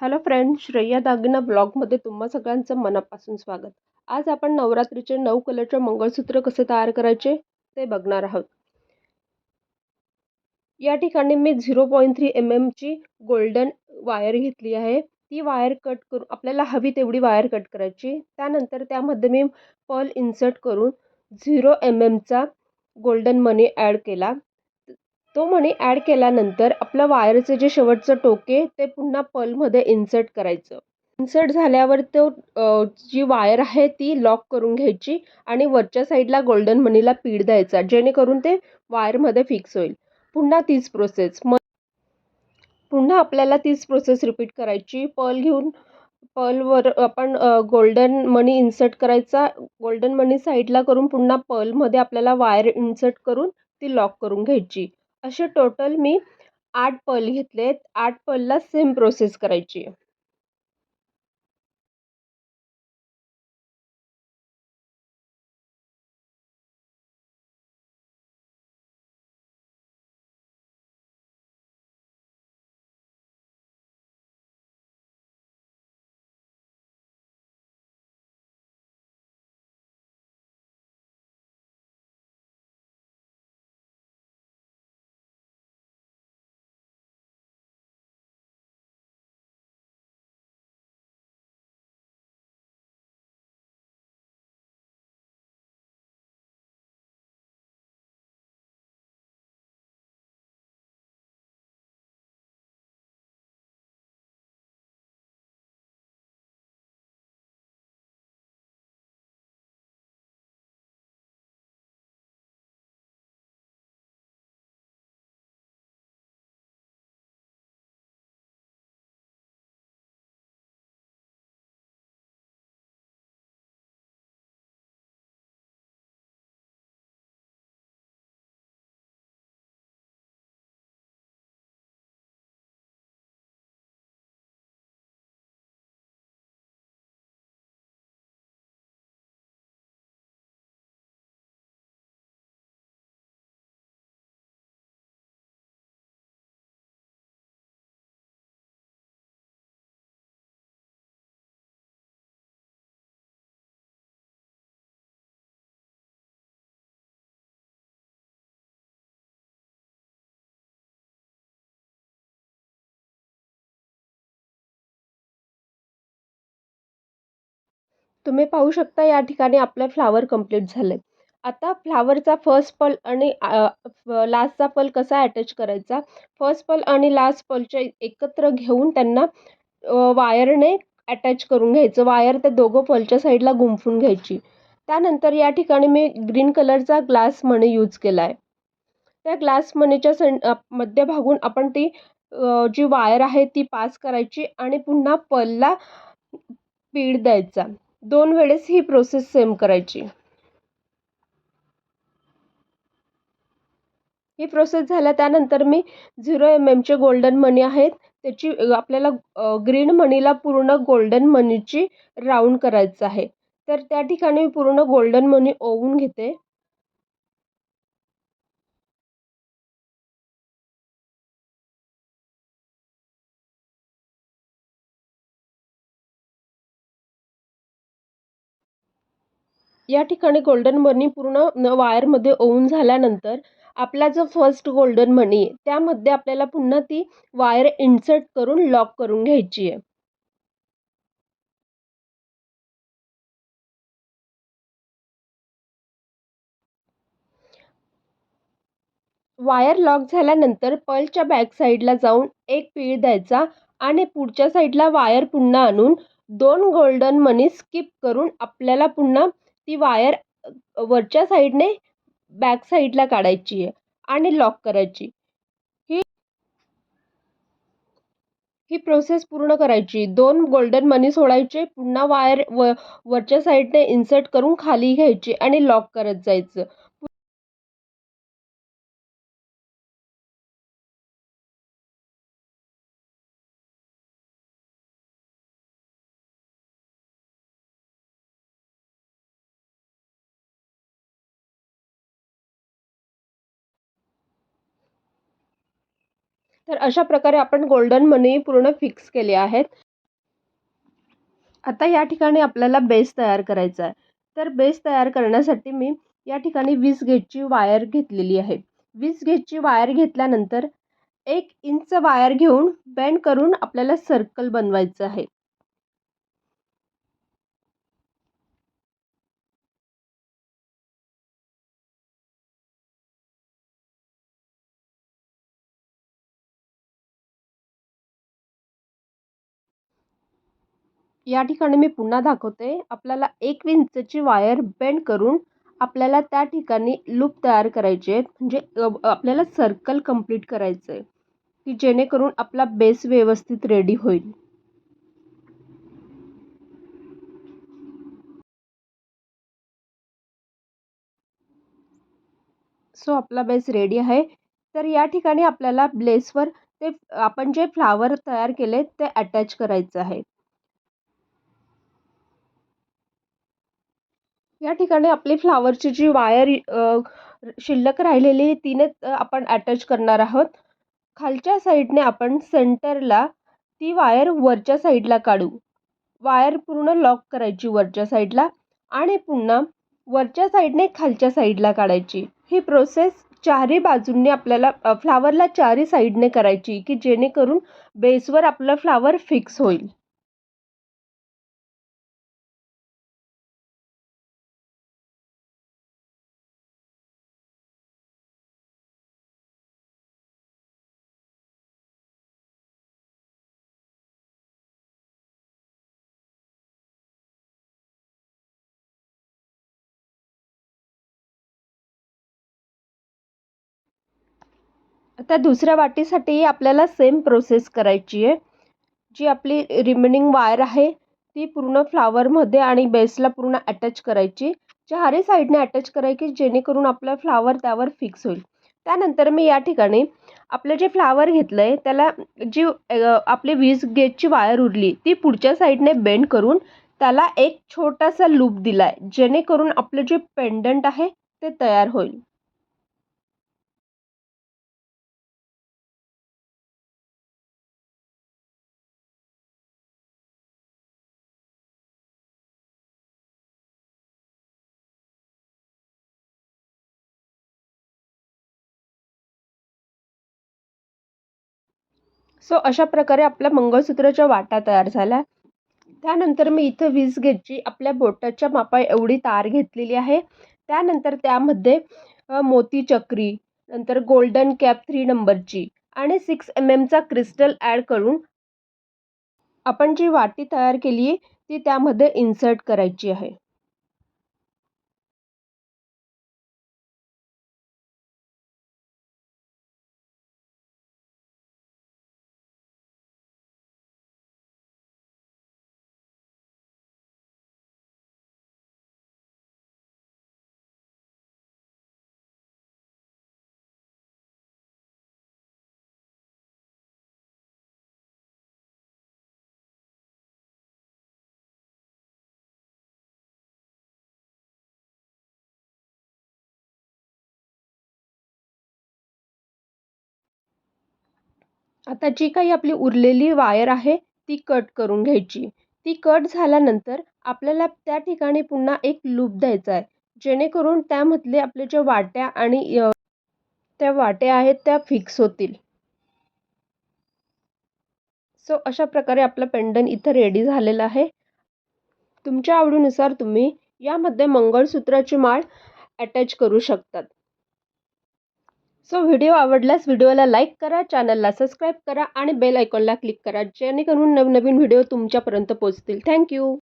Hello friend Shreya दागिना ब्लॉगमध्ये तुम्हा सगळ्यांचं मनापासून स्वागत. आज आपण नवरात्रीचे नऊ कलरचे मंगळसूत्र कसे तयार करायचे ते बघणार आहोत. या ठिकाणी मी zero point three M M golden wire घेतली आहे. ती वायर कट करून आपल्याला हवी तेवढी वायर कट करायची. त्यानंतर त्यामध्ये मी पर्ल इन्सर्ट करून झिरो एम एमचा गोल्डन मनी ॲड केला. तो मणी ॲड केल्यानंतर आपलं वायरचं जे शेवटचं टोके ते पुन्हा पलमध्ये इन्सर्ट करायचं. इन्सर्ट झाल्यावर तो जी वायर आहे ती लॉक करून घ्यायची आणि वरच्या साईडला गोल्डन मनीला पीड द्यायचा जेणेकरून ते वायरमध्ये फिक्स होईल. पुन्हा तीच प्रोसेस मग पुन्हा आपल्याला तीच प्रोसेस रिपीट करायची. पर्ल घेऊन पर्लवर आपण गोल्डन मनी इन्सर्ट करायचा. गोल्डन मनी साईडला करून पुन्हा पर्लमध्ये आपल्याला वायर इन्सर्ट करून ती लॉक करून घ्यायची. असे टोटल मी आठ पॉल घेतले आहेत आठ पर्लला सेम प्रोसेस करायची. आहे तुम्ही पाहू शकता या ठिकाणी आपलं फ्लावर कंप्लीट झालं आहे आता फ्लावरचा फर्स्ट पल आणि लास्टचा पल कसा अटॅच करायचा? फर्स्ट पल आणि लास्ट पलच्या एकत्र घेऊन त्यांना वायरने अटॅच करून घ्यायचं. वायर त्या दोघं पलच्या साईडला गुंफून घ्यायची. त्यानंतर या ठिकाणी मी ग्रीन कलरचा ग्लास मणी यूज केला आहे त्या ग्लास मणीच्या सें मध्यभागून आपण ती जी वायर आहे ती पास करायची आणि पुन्हा पलला पीड द्यायचा. दोन वेळेस ही प्रोसेस सेम करायची. ही प्रोसेस झाल्या त्यानंतर मी झिरो एम एमचे गोल्डन मनी आहेत त्याची आपल्याला ग्रीन मनीला पूर्ण गोल्डन मनीची राऊंड करायचं आहे. तर त्या ठिकाणी पूर्ण गोल्डन मनी ओवून घेते. या ठिकाणी गोल्डन मनी पूर्ण वायरमध्ये ओवून झाल्यानंतर आपला जो फर्स्ट गोल्डन मनी आहे त्यामध्ये आपल्याला पुन्हा ती वायर इन्सर्ट करून लॉक करून घ्यायची आहे. वायर लॉक झाल्यानंतर पर्लच्या बॅक साईडला जाऊन एक पीळ द्यायचा आणि पुढच्या साईडला वायर पुन्हा आणून दोन गोल्डन मनी स्किप करून आपल्याला पुन्हा ती वायर वरच्या साईडने बॅक साईडला काढायची आहे आणि लॉक करायची. ही ही प्रोसेस पूर्ण करायची. दोन गोल्डन मनी सोडायचे पुन्हा वायर व वरच्या साईडने इन्सर्ट करून खाली घ्यायची आणि लॉक करत जायचं. तर अशा प्रकारे आपण गोल्डन मनी पूर्ण फिक्स केले आहेत. आता या ठिकाणी आपल्याला बेस तयार करायचा आहे. तर बेस तयार करण्यासाठी मी या ठिकाणी वीस गेजची वायर घेतलेली आहे. वीस गेजची वायर घेतल्यानंतर एक इंच वायर घेऊन बेंड करून आपल्याला सर्कल बनवायचं आहे. या ठिकाणी मी पुन्हा दाखवते. आपल्याला एक इंचची वायर बेंड करून आपल्याला त्या ठिकाणी लूप तयार करायचे आहेत. म्हणजे आपल्याला सर्कल कंप्लीट करायचं आहे. की जेणेकरून आपला बेस व्यवस्थित रेडी होईल. सो आपला बेस रेडी आहे. तर या ठिकाणी आपल्याला ब्लेसवर ते आपण जे फ्लावर तयार केले ते अटॅच करायचं आहे. या ठिकाणी आपली फ्लावरची जी वायर शिल्लक राहिलेली तिने आपण अटॅच करणार आहोत. खालच्या साईडने आपण सेंटरला ती वायर वरच्या साईडला काढू. वायर पूर्ण लॉक करायची वरच्या साईडला आणि पुन्हा वरच्या साईडने खालच्या साईडला काढायची. ही प्रोसेस चारही बाजूंनी आपल्याला फ्लावरला चारही साईडने करायची की जेणेकरून बेसवर आपलं फ्लावर फिक्स होईल. आता दुसऱ्या वाटीसाठी आपल्याला सेम प्रोसेस करायची आहे. जी आपली रिमेनिंग वायर आहे ती पूर्ण फ्लावरमध्ये आणि बेसला पूर्ण अटॅच करायची. चारही साईडने अटॅच करायची जेणेकरून आपला फ्लावर त्यावर फिक्स होईल. त्यानंतर मी या ठिकाणी आपलं जे फ्लावर घेतलं आहे त्याला जी आपली वीज गेजची वायर उरली ती पुढच्या साईडने बेंड करून त्याला एक छोटासा लूप दिला आहे जेणेकरून आपलं जे पेंडंट आहे ते तयार होईल. सो अशा प्रकारे आपल्या मंगळसूत्राच्या वाटा तयार झाला त्यानंतर मी इथं वीस गेजची आपल्या बोटाच्या मापा एवढी तार घेतलेली आहे. त्यानंतर त्यामध्ये मोती चक्री नंतर गोल्डन कॅप थ्री नंबरची आणि सिक्स एम एमचा क्रिस्टल ॲड करून आपण जी वाटी तयार केली आहे ती त्यामध्ये इन्सर्ट करायची आहे. आता जी काही आपली उरलेली वायर आहे ती कट करून घ्यायची. ती कट झाल्यानंतर आपल्याला त्या ठिकाणी पुन्हा एक लूप द्यायचा आहे. जेणेकरून त्यामधले आपले ज्या वाट्या आणि त्या वाट्या आहेत त्या फिक्स होतील. सो अशा प्रकारे आपलं पेंडन इथं रेडी झालेला आहे. तुमच्या आवडीनुसार तुम्ही यामध्ये मंगळसूत्राची माळ अटॅच करू शकतात. सो व्हिडिओ आवडल्यास व्हिडिओला लाईक करा चॅनलला सबस्क्राईब करा आणि बेल आयकॉनला क्लिक करा जेणेकरून नवनवीन व्हिडिओ तुमच्यापर्यंत पोचतील थँक्यू